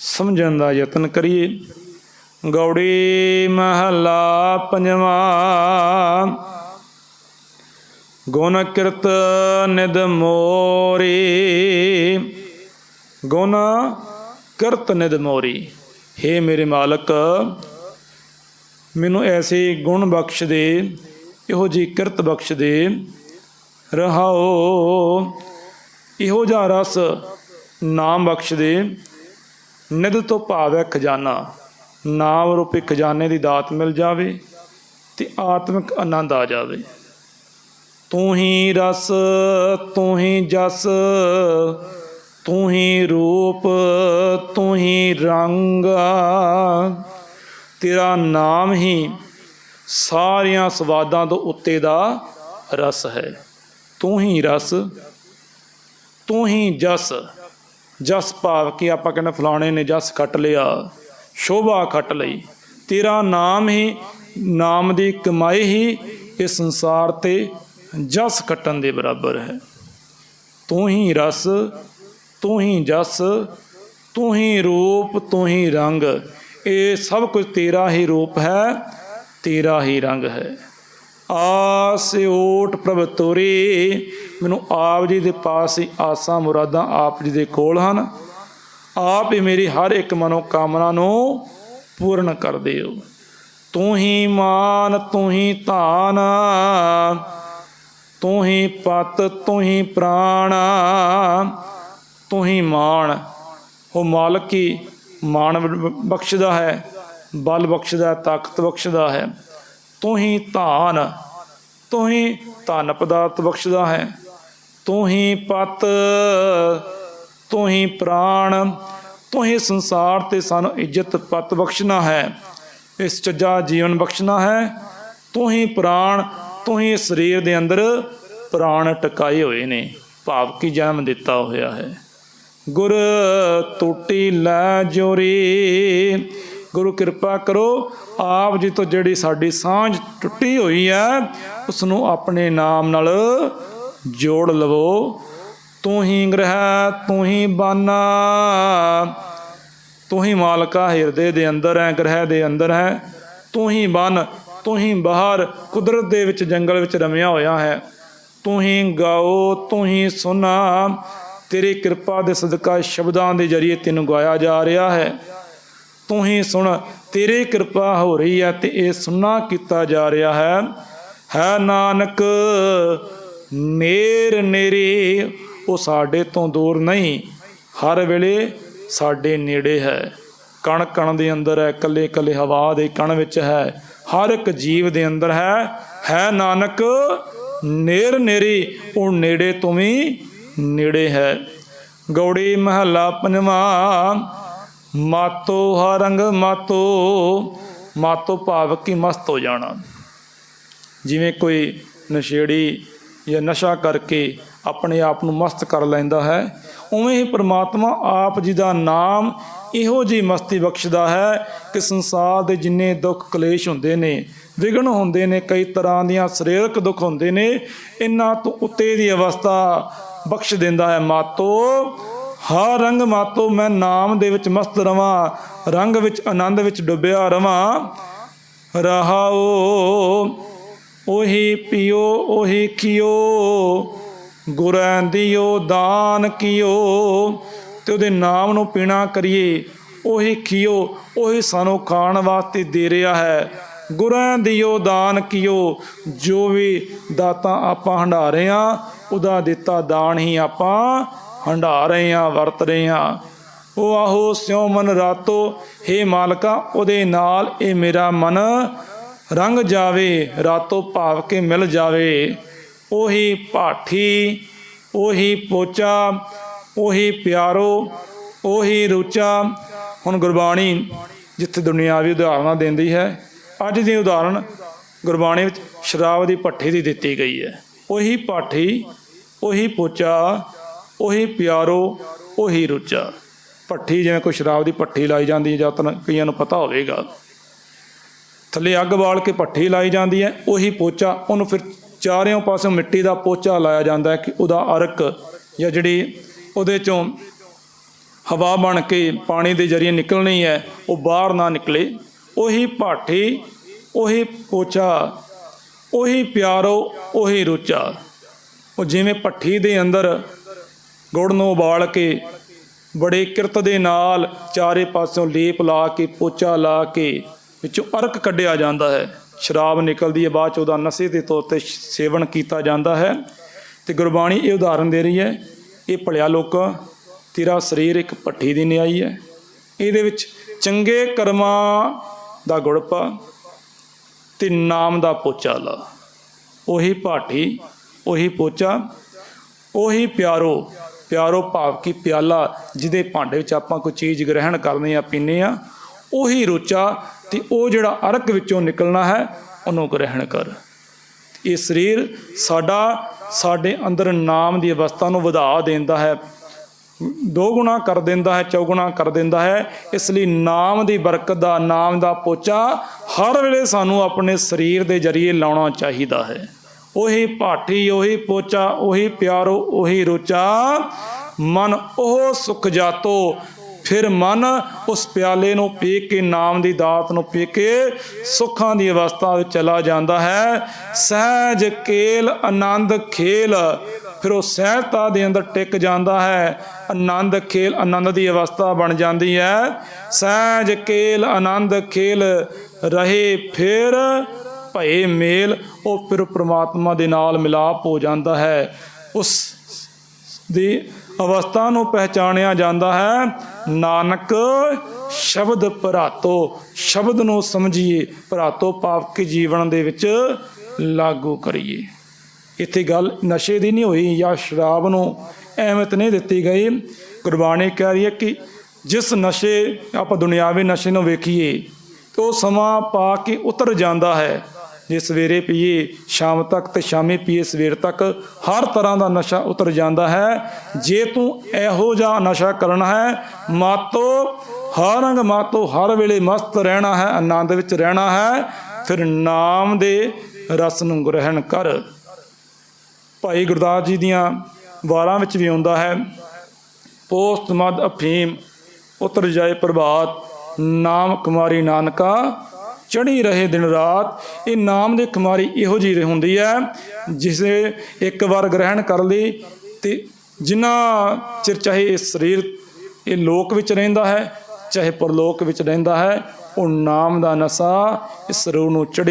ਸਮਝਣ ਦਾ ਯਤਨ ਕਰੀਏ। ਗੌੜੀ ਮਹਲਾ ਪੰਜਵਾਂ। ਗੁਣ ਕਿਰਤ ਨਿਦ ਮੋਰੀ। ਗੁਣ ਕਿਰਤ ਨਿਦ ਮੋਰੀ। हे ਮੇਰੇ ਮਾਲਕ, ਮੈਨੂੰ ਐਸੇ ਗੁਣ ਬਖਸ਼ ਦੇ, ਇਹੋ ਜੀ ਕਿਰਤ ਬਖਸ਼ ਦੇ, ਰਹਾਓ। ਇਹੋ ਜਿਹਾ ਰਸ ਨਾਮ ਬਖਸ਼ ਦੇ। ਨਿਧ ਤੋਂ ਭਾਵ ਹੈ ਖਜ਼ਾਨਾ, ਨਾਮ ਰੂਪੀ ਖਜ਼ਾਨੇ ਦੀ ਦਾਤ ਮਿਲ ਜਾਵੇ ਤੇ ਆਤਮਿਕ ਆਨੰਦ ਆ ਜਾਵੇ। ਤੂੰ ਹੀ ਰਸ, ਤੂੰ ਹੀ ਜਸ, ਤੂੰ ਹੀ ਰੂਪ, ਤੂੰ ਹੀ ਰੰਗ। ਤੇਰਾ ਨਾਮ ਹੀ ਸਾਰੀਆਂ ਸਵਾਦਾਂ ਤੋਂ ਉੱਤੇ ਦਾ ਰਸ ਹੈ। ਤੂੰ ਹੀ ਰਸ, ਤੂੰ ਹੀ ਜਸ। ਜਸ ਭਾਵ ਕਿ ਆਪਾਂ ਕਹਿੰਦੇ ਫਲਾਣੇ ਨੇ ਜਸ ਖੱਟ ਲਿਆ, ਸ਼ੋਭਾ ਖੱਟ ਲਈ। ਤੇਰਾ ਨਾਮ ਹੀ, ਨਾਮ ਦੀ ਕਮਾਈ ਹੀ ਇਸ ਸੰਸਾਰ ਤੇ ਜਸ ਖੱਟਣ ਦੇ ਬਰਾਬਰ ਹੈ। ਤੂੰ ਹੀ ਰਸ, ਤੂੰ ਹੀ ਜਸ, ਤੂੰ ਹੀ ਰੂਪ, ਤੂੰ ਹੀ ਰੰਗ, ਇਹ ਸਭ ਕੁਝ ਤੇਰਾ ਹੀ ਰੂਪ ਹੈ, ਤੇਰਾ ਹੀ ਰੰਗ ਹੈ। ਆਸ ਓਟ ਪ੍ਰਭ ਤੋਰੀ। ਮੈਨੂੰ ਆਪ ਜੀ ਦੇ ਪਾਸ ਹੀ ਆਸਾਂ ਮੁਰਾਦਾਂ ਆਪ ਜੀ ਦੇ ਕੋਲ ਹਨ। ਆਪ ਹੀ ਮੇਰੀ ਹਰ ਇੱਕ ਮਨੋ ਕਾਮਨਾ ਨੂੰ ਪੂਰਨ ਕਰ ਦਿਓ। ਤੂੰ ਹੀ ਮਾਨ, ਤੂੰ ਹੀ ਧਾਨ, ਤੂੰ ਹੀ ਪਤ, ਤੂੰ ਹੀ ਪ੍ਰਾਣ, ਤੂੰ ਹੀ ਮਾਣ। ਉਹ ਮਾਲਕ ਹੀ ਮਾਣ ਬਖਸ਼ਦਾ ਹੈ, ਬਲ ਬਖਸ਼ਦਾ ਤਾਕਤ ਬਖਸ਼ਦਾ ਹੈ। ਤੂੰ ਹੀ ਧਾਨ, ਤੂੰ ਹੀ ਧਨ ਪਦਾਰਥ ਬਖਸ਼ਦਾ ਹੈ। ਤੂੰ ਹੀ ਪਤ, ਤੂੰ ਹੀ ਪ੍ਰਾਣ, ਤੂੰ ਹੀ ਸੰਸਾਰ ਤੇ ਸਾਨੂੰ ਇੱਜ਼ਤ ਪਤ ਬਖਸ਼ਣਾ ਹੈ। ਇਸ ਚੱਜਾ ਜੀਵਨ ਬਖਸ਼ਣਾ ਹੈ। ਤੂੰ ਹੀ ਪ੍ਰਾਣ, ਤੂੰ ਹੀ ਸਰੀਰ ਦੇ ਅੰਦਰ ਪ੍ਰਾਣ ਟਿਕਾਏ ਹੋਏ ਨੇ। ਭਾਵ ਕੀ ਜਨਮ ਦਿੱਤਾ ਹੋਇਆ ਹੈ। ਗੁਰ ਟੁੱਟੀ ਲੈ ਜੋਰੀ ਗੁਰੂ ਕਿਰਪਾ ਕਰੋ, ਆਪ ਜੀ ਤੋਂ ਜਿਹੜੀ ਸਾਡੀ ਸਾਂਝ ਟੁੱਟੀ ਹੋਈ ਹੈ ਉਸ ਨੂੰ ਆਪਣੇ ਨਾਮ ਨਾਲ ਜੋੜ ਲਵੋ। ਤੂੰ ਹੀ ਗ੍ਰਹਿ, ਤੂੰ ਹੀ ਬਾਨਾ, ਤੂੰ ਹੀ ਮਾਲਕਾ ਹਿਰਦੇ ਦੇ ਅੰਦਰ ਹੈ, ਗ੍ਰਹਿ ਦੇ ਅੰਦਰ ਹੈ। ਤੂੰ ਹੀ ਬਨ, ਤੂੰ ਹੀ ਬਾਹਰ, ਕੁਦਰਤ ਦੇ ਵਿੱਚ, ਜੰਗਲ ਵਿੱਚ ਰਮਿਆ ਹੋਇਆ ਹੈ। ਤੂੰ ਹੀ ਗਾਓ, ਤੂੰ ਹੀ ਸੁਨਾ, ਤੇਰੀ ਕਿਰਪਾ ਦੇ ਸਦਕਾ ਸ਼ਬਦਾਂ ਦੇ ਜਰੀਏ ਤੈਨੂੰ ਗਾਇਆ ਜਾ ਰਿਹਾ ਹੈ। ਤੂੰ ਹੀ ਸੁਣ, ਤੇਰੀ ਕਿਰਪਾ ਹੋ ਰਹੀ ਹੈ ਤੇ ਇਹ ਸੁਨਾ ਕੀਤਾ ਜਾ ਰਿਹਾ ਹੈ। ਹੈ ਨਾਨਕ, ਨੇਰ ਨੇਰੇ, ਉਹ ਸਾਡੇ ਤੋਂ ਦੂਰ ਨਹੀਂ, ਹਰ ਵੇਲੇ ਸਾਡੇ ਨੇੜੇ ਹੈ। ਕਣ ਕਣ ਦੇ ਅੰਦਰ ਹੈ, ਕੱਲੇ ਕੱਲੇ ਹਵਾ ਦੇ ਕਣ ਵਿੱਚ ਹੈ, ਹਰ ਇੱਕ ਜੀਵ ਦੇ ਅੰਦਰ ਹੈ। ਹੈ ਨਾਨਕ, ਨੇਰ ਨੇਰੀ, ਉਹ ਨੇੜੇ ਤੋਂ ਵੀ ਨੇੜੇ ਹੈ। ਗੌੜੀ ਮਹੱਲਾ ਪੰਜਵਾਂ ਮਾਤੋ ਹਰੰਗ ਮਾਤੋ ਮਾਤੋ ਭਾਵ ਕਿ ਮਸਤ ਹੋ ਜਾਣਾ। ਜਿਵੇਂ ਕੋਈ ਨਸ਼ੇੜੀ ਜਾਂ ਨਸ਼ਾ ਕਰਕੇ ਆਪਣੇ ਆਪ ਨੂੰ ਮਸਤ ਕਰ ਲੈਂਦਾ ਹੈ, ਉਵੇਂ ਹੀ ਪ੍ਰਮਾਤਮਾ ਆਪ ਜੀ ਦਾ ਨਾਮ ਇਹੋ ਜੀ ਮਸਤੀ ਬਖਸ਼ਦਾ ਹੈ ਕਿ ਸੰਸਾਰ ਦੇ ਜਿੰਨੇ ਦੁੱਖ ਕਲੇਸ਼ ਹੁੰਦੇ ਨੇ ਵਿਗਣ ਹੁੰਦੇ ਨੇ, ਕਈ ਤਰ੍ਹਾਂ ਦੀਆਂ ਸਰੀਰਕ ਦੁੱਖ ਹੁੰਦੇ ਨੇ, ਇਹਨਾਂ ਤੋਂ ਉੱਤੇ ਦੀ ਅਵਸਥਾ ਬਖਸ਼ ਦਿੰਦਾ ਹੈ ਮਾਤੋ। ਹਰ ਰੰਗ ਮਾਤੋ ਮੈਂ ਨਾਮ ਦੇ ਵਿੱਚ ਮਸਤ ਰਵਾਂ, ਰੰਗ ਵਿੱਚ ਆਨੰਦ ਵਿੱਚ ਡੁੱਬਿਆ ਰਵਾਂ। ਰਹਾਓ ਉਹੀ ਪਿਓ, ਉਹੀ ਖਿਓ ਗੁਰਾਂ ਦਿਓ, ਦਾਨ ਕੀਓ, ਤੇ ਉਹਦੇ ਨਾਮ ਨੂੰ ਪੀਣਾ ਕਰੀਏ। ਉਹੀ ਕੀਓ ਉਹੀ ਸਾਨੂੰ ਖਾਣ ਵਾਸਤੇ ਦੇ ਰਿਹਾ ਹੈ। ਗੁਰਾਂ ਦਿਓ, ਦਾਨ ਕੀਓ, ਜੋ ਵੀ ਦਾਤਾ ਆਪਾਂ ਹੰਡਾ ਰਹੇ ਆ, ਉਹਦਾ ਦਿੱਤਾ ਦਾਨ ਹੀ ਆਪਾਂ ਹੰਡਾ ਰਹੇ ਆ ਵਰਤ ਰਹੇ ਆ ਉਹ ਆਹੋ ਸਿਉ ਮਨ ਰਾਤੋ हे ਮਾਲਕਾ, ਉਹਦੇ ਨਾਲ ਇਹ ਮੇਰਾ ਮਨ ਰੰਗ ਜਾਵੇ, ਰਾਤੋਂ ਭਾਵ ਕੇ ਮਿਲ ਜਾਵੇ। ਉਹੀ ਪਾਠੀ ਉਹੀ ਪੋਚਾ, ਉਹੀ ਪਿਆਰੋ, ਉਹੀ ਰੁਚਾ। ਹੁਣ ਗੁਰਬਾਣੀ ਜਿੱਥੇ ਦੁਨਿਆਵੀ ਉਦਾਹਰਨਾਂ ਦਿੰਦੀ ਹੈ, ਅੱਜ ਦੀ ਉਦਾਹਰਣ ਗੁਰਬਾਣੀ ਵਿੱਚ ਸ਼ਰਾਬ ਦੀ ਭੱਠੀ ਦੀ ਦਿੱਤੀ ਗਈ ਹੈ। ਉਹੀ ਪਾਠੀ ਉਹੀ ਪੋਚਾ ਉਹੀ ਪਿਆਰੋ, ਉਹੀ ਰੁਚਾ ਭੱਠੀ ਜਿਵੇਂ ਕੋਈ ਸ਼ਰਾਬ ਦੀ ਭੱਠੀ ਲਾਈ ਜਾਂਦੀ ਹੈ, ਜਾਂ ਤਾਂ ਕਈਆਂ ਨੂੰ ਪਤਾ ਹੋਵੇਗਾ। ਥੱਲੇ ਅੱਗ ਬਾਲ ਕੇ ਭੱਠੀ ਲਾਈ ਜਾਂਦੀ ਹੈ, ਉਹੀ ਪੋਚਾ, ਉਹਨੂੰ ਫਿਰ ਚਾਰਿਓਂ ਪਾਸਿਓਂ ਮਿੱਟੀ ਦਾ ਪੋਚਾ ਲਾਇਆ ਜਾਂਦਾ ਹੈ ਕਿ ਉਹਦਾ ਅਰਕ ਜਾਂ ਜਿਹੜੀ ਉਹਦੇ ਚੋਂ ਹਵਾ ਬਣ ਕੇ ਪਾਣੀ ਦੇ ਜਰੀਏ ਨਿਕਲਣੀ ਹੈ, ਉਹ ਬਾਹਰ ਨਾ ਨਿਕਲੇ। ਉਹੀ ਭਾਠੀ, ਉਹੀ ਪੋਚਾ, ਉਹੀ ਪਿਆਰੋ, ਉਹੀ ਰੁਚਾ ਉਹ ਜਿਵੇਂ ਭੱਠੀ ਦੇ ਅੰਦਰ ਗੁੜ ਨੂੰ ਉਬਾਲ ਕੇ ਬੜੇ ਕਿਰਤ ਦੇ ਨਾਲ ਚਾਰੇ ਪਾਸਿਓਂ ਲੇਪ ਲਾ ਕੇ, ਪੋਚਾ ਲਾ ਕੇ ਵਿੱਚੋਂ ਅਰਕ ਕੱਢਿਆ ਜਾਂਦਾ ਹੈ। ਸ਼ਰਾਬ ਨਿਕਲਦੀ ਹੈ, ਬਾਅਦ ਚ ਉਹਦਾ ਨਸ਼ੇ ਦੇ ਤੌਰ ਤੇ ਸੇਵਨ ਕੀਤਾ ਜਾਂਦਾ ਹੈ। ਤੇ ਗੁਰਬਾਣੀ ਇਹ ਉਦਾਹਰਨ ਦੇ ਰਹੀ ਹੈ, ਇਹ ਭਲਿਆ ਲੋਕ, ਤੇਰਾ ਸਰੀਰ ਇੱਕ ਭੱਠੀ ਦੀ ਨਿਆਈ ਹੈ। ਇਹਦੇ ਵਿੱਚ ਚੰਗੇ ਕਰਮਾਂ ਦਾ ਗੁੜਪਾ ਤੇ ਨਾਮ ਦਾ ਪੋਚਾ ਲਾ। ਉਹੀ ਭਾਠੀ, ਉਹੀ ਪੋਚਾ, ਉਹੀ ਪਿਆਰੋ ਪਿਆਰੋ ਭਾਵ ਕਿ ਪਿਆਲਾ ਜਿਹਦੇ ਭਾਂਡੇ ਵਿੱਚ ਆਪਾਂ ਕੋਈ ਚੀਜ਼ ਗ੍ਰਹਿਣ ਕਰਦੇ ਆ ਪੀਨੇ ਆ ਉਹੀ ਰੋਚਾ ਤੇ ਉਹ ਜਿਹੜਾ ਅਰਕ ਵਿੱਚੋਂ ਨਿਕਲਣਾ ਹੈ, ਉਹਨੂੰ ਗ੍ਰਹਿਣ ਕਰ। ਇਹ ਸਰੀਰ ਸਾਡਾ, ਸਾਡੇ ਅੰਦਰ ਨਾਮ ਦੀ ਅਵਸਥਾ ਨੂੰ ਵਧਾ ਦਿੰਦਾ ਹੈ, ਦੋ ਗੁਣਾ ਕਰ ਦਿੰਦਾ ਹੈ, ਚੌਗੁਣਾ ਕਰ ਦਿੰਦਾ ਹੈ, ਇਸ ਲਈ ਨਾਮ ਦੀ ਬਰਕਤ ਦਾ, ਨਾਮ ਦਾ ਪੋਚਾ ਹਰ ਵੇਲੇ ਸਾਨੂੰ ਆਪਣੇ ਸਰੀਰ ਦੇ ਜਰੀਏ ਲਾਉਣਾ ਚਾਹੀਦਾ ਹੈ। ਉਹੀ ਭਾਠੀ, ਉਹੀ ਪੋਚਾ, ਉਹੀ ਪਿਆਰੋ, ਉਹੀ ਰੋਚਾ। ਮਨ ਉਹ ਸੁਖ ਜਾਤੋ, ਫਿਰ ਮਨ ਉਸ ਪਿਆਲੇ ਨੂੰ ਪੀ ਕੇ, ਨਾਮ ਦੀ ਦਾਤ ਨੂੰ ਪੀ ਕੇ ਸੁੱਖਾਂ ਦੀ ਅਵਸਥਾ ਵਿੱਚ ਚਲਾ ਜਾਂਦਾ ਹੈ। ਸਹਿਜ ਕੇਲ, ਆਨੰਦ ਖੇਲ, ਫਿਰ ਉਹ ਸਹਿਜਤਾ ਦੇ ਅੰਦਰ ਟਿਕ ਜਾਂਦਾ ਹੈ। ਆਨੰਦ ਖੇਲ, ਆਨੰਦ ਦੀ ਅਵਸਥਾ ਬਣ ਜਾਂਦੀ ਹੈ। ਸਹਿਜ ਕੇਲ, ਆਨੰਦ ਖੇਲ, ਰਹੇ ਫਿਰ ਭਏ ਮੇਲ, ਉਹ ਫਿਰ ਪ੍ਰਮਾਤਮਾ ਦੇ ਨਾਲ ਮਿਲਾਪ ਹੋ ਜਾਂਦਾ ਹੈ। ਉਸ ਦੀ ਅਵਸਥਾ ਨੂੰ ਪਹਿਚਾਣਿਆ ਜਾਂਦਾ ਹੈ। ਨਾਨਕ ਸ਼ਬਦ ਭਰਾਤੋ, ਸ਼ਬਦ ਨੂੰ ਸਮਝੀਏ। ਭਰਾਤੋ ਪਾਪ ਕੇ ਜੀਵਨ ਦੇ ਵਿੱਚ ਲਾਗੂ ਕਰੀਏ। ਇੱਥੇ ਗੱਲ ਨਸ਼ੇ ਦੀ ਨਹੀਂ ਹੋਈ, ਜਾਂ ਸ਼ਰਾਬ ਨੂੰ ਅਹਿਮਤ ਨਹੀਂ ਦਿੱਤੀ ਗਈ। ਗੁਰਬਾਣੀ ਕਹਿ ਰਹੀ ਹੈ ਕਿ ਜਿਸ ਨਸ਼ੇ, ਆਪਾਂ ਦੁਨਿਆਵੀ ਨਸ਼ੇ ਨੂੰ ਵੇਖੀਏ, ਤੇ ਉਹ ਸਮਾਂ ਪਾ ਕੇ ਉਤਰ ਜਾਂਦਾ ਹੈ। ਜੇ ਸਵੇਰੇ ਪੀਏ, ਸ਼ਾਮ ਤੱਕ ਤੇ ਸ਼ਾਮੇ ਪੀਏ, ਸਵੇਰ ਤੱਕ ਹਰ ਤਰ੍ਹਾਂ ਦਾ ਨਸ਼ਾ ਉਤਰ ਜਾਂਦਾ ਹੈ। ਜੇ ਤੂੰ ਇਹੋ ਜਿਹਾ ਨਸ਼ਾ ਕਰਨਾ ਹੈ, ਮਾਤੋ, ਹਰ ਰੰਗ ਮਾਤੋ ਹਰ ਵੇਲੇ ਮਸਤ ਰਹਿਣਾ ਹੈ, ਆਨੰਦ ਵਿੱਚ ਰਹਿਣਾ ਹੈ, ਫਿਰ ਨਾਮ ਦੇ ਰਸ ਨੂੰ ਗ੍ਰਹਿਣ ਕਰ। ਭਾਈ ਗੁਰਦਾਸ ਜੀ ਦੀਆਂ ਵਾਰਾਂ ਵਿੱਚ ਵੀ ਆਉਂਦਾ ਹੈ, ਪੋਸਤ ਮਦ ਅਫੀਮ, ਉਤਰ ਜਾਏ ਪ੍ਰਭਾਤ, ਨਾਮ ਕੁਮਾਰੀ ਨਾਨਕਾ ਚੜੀ ਰਹੇ ਦਿਨ ਰਾਤ, ਇਹ ਨਾਮ ਦੇ ਕੁਮਾਰੀ ਇਹੋ ਜਿਹੀ ਹੁੰਦੀ ਹੈ ਜਿਸੇ ਇੱਕ ਵਾਰ ਗ੍ਰਹਿਣ ਕਰ ਲਈ ਤੇ ਜਿੰਨਾ ਚਿਰ ਚਾਹੇ ਇਹ ਸਰੀਰ, ਇਹ ਲੋਕ ਵਿੱਚ ਰਹਿੰਦਾ ਹੈ, ਚਾਹੇ ਪਰਲੋਕ ਵਿੱਚ ਰਹਿੰਦਾ ਹੈ, ਉਹ ਨਾਮ ਦਾ ਨਸ਼ਾ ਇਸ ਰੂਹ ਨੂੰ ਚੜਿਆ